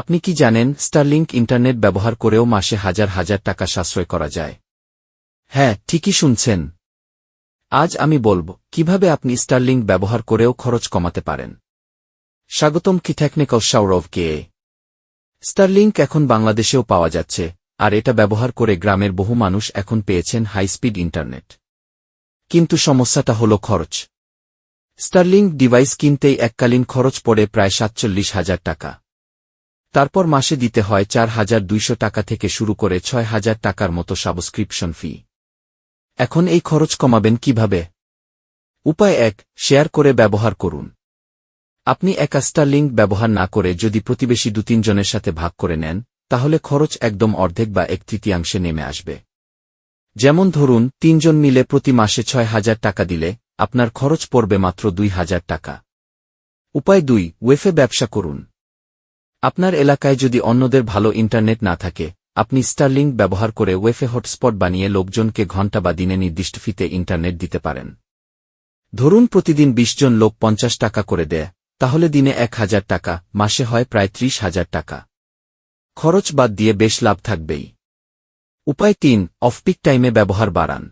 আপনি কি জানেন স্টারলিংক ইন্টারনেট ব্যবহার করেও মাসে হাজার হাজার টাকা সাশ্রয় করা যায়? হ্যাঁ ঠিকই শুনছেন। আজ আমি বলব, কীভাবে আপনি স্টারলিংক ব্যবহার করেও খরচ কমাতে পারেন। স্বাগতম কি টেকনিক্যাল সৌরভ কে স্টারলিংক এখন বাংলাদেশেও পাওয়া যাচ্ছে, আর এটা ব্যবহার করে গ্রামের বহু মানুষ এখন পেয়েছেন হাইস্পিড ইন্টারনেট কিন্তু সমস্যাটা হল খরচ। স্টারলিংক ডিভাইস কিনতেই এককালীন খরচ পড়ে প্রায় সাতচল্লিশ হাজার টাকা। তারপর মাসে দিতে হয় চার হাজার দুইশো টাকা থেকে শুরু করে ছয় হাজার টাকার মতো সাবস্ক্রিপশন ফি। এখন এই খরচ কমাবেন কীভাবে? উপায় এক, শেয়ার করে ব্যবহার করুন। আপনি একা স্টারলিংক ব্যবহার না করে যদি প্রতিবেশী দু তিনজনের সাথে ভাগ করে নেন, তাহলে খরচ একদম অর্ধেক বা এক তৃতীয়াংশে নেমে আসবে। যেমন ধরুন, তিনজন মিলে প্রতি মাসে ছয় হাজার টাকা দিলে, আপনার খরচ পড়বে মাত্র দুই হাজার টাকা। উপায় দুই, ওয়েফে ব্যবসা করুন। আপনার এলাকায় যদি অন্যদের ভালো ইন্টারনেট না থাকে, আপনি স্টারলিংক ব্যবহার করে ওয়েফে হটস্পট বানিয়ে লোকজনকে ঘণ্টা বা দিনে নির্দিষ্ট ফিতে ইন্টারনেট দিতে পারেন। ধরুন প্রতিদিন ২০ জন লোক পঞ্চাশ টাকা করে দেয়, তাহলে দিনে এক হাজার টাকা, মাসে হয় প্রায় ত্রিশ হাজার টাকা। খরচ বাদ দিয়ে বেশ লাভ থাকবেই। উপায় তিন অফপিক টাইমে ব্যবহার বাড়ান।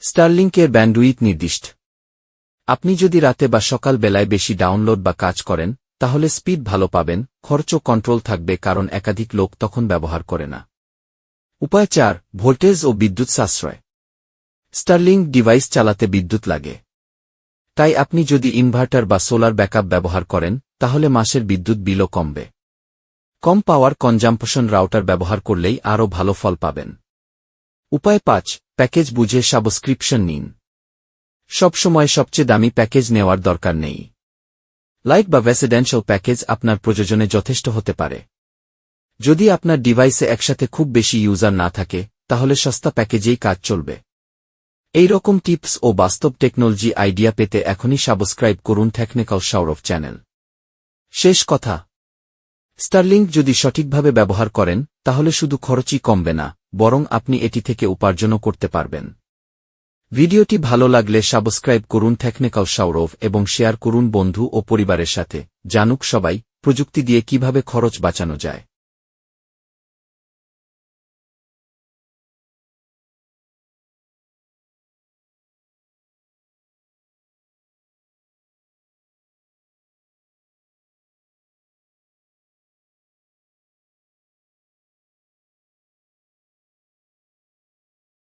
স্টারলিংকের ব্যান্ডউইথ নির্দিষ্ট। আপনি যদি রাতে বা সকাল বেলায় বেশি ডাউনলোড বা কাজ করেন তাহলে স্পিড ভালো পাবেন, খরচও কন্ট্রোল থাকবে কারণ একাধিক লোক তখন ব্যবহার করে না। উপায় চার, ভোল্টেজ ও বিদ্যুৎ সাশ্রয়। স্টারলিংক ডিভাইস চালাতে বিদ্যুৎ লাগে। তাই আপনি যদি ইনভার্টার বা সোলার ব্যাকআপ ব্যবহার করেন, তাহলে মাসের বিদ্যুৎ বিলও কমবে। কম পাওয়ার কনজাম্পশন রাউটার ব্যবহার করলেই আরও ভালো ফল পাবেন। উপায় পাঁচ, প্যাকেজ বুঝে সাবস্ক্রিপশন নিন। সবসময় সবচেয়ে দামি প্যাকেজ নেওয়ার দরকার নেই। লাইট বা রেসিডেন্সিয়াল প্যাকেজ আপনার প্রয়োজনে যথেষ্ট হতে পারে। যদি আপনার ডিভাইসে একসাথে খুব বেশি ইউজার না থাকে, তাহলে সস্তা প্যাকেজেই কাজ চলবে। এই রকম টিপস ও বাস্তব টেকনোলজি আইডিয়া পেতে এখনই সাবস্ক্রাইব করুন টেকনিক্যাল সৌরভ চ্যানেল শেষ কথা। স্টারলিংক যদি সঠিকভাবে ব্যবহার করেন, তাহলে শুধু খরচই কমবে না, বরং আপনি এটি থেকে উপার্জনও করতে পারবেন। ভিডিওটি ভালো লাগলে সাবস্ক্রাইব করুন টেকনিক্যাল সৌরভ এবং শেয়ার করুন বন্ধু ও পরিবারের সাথে। জানুক সবাই, প্রযুক্তি দিয়ে কীভাবে খরচ বাঁচানো যায়।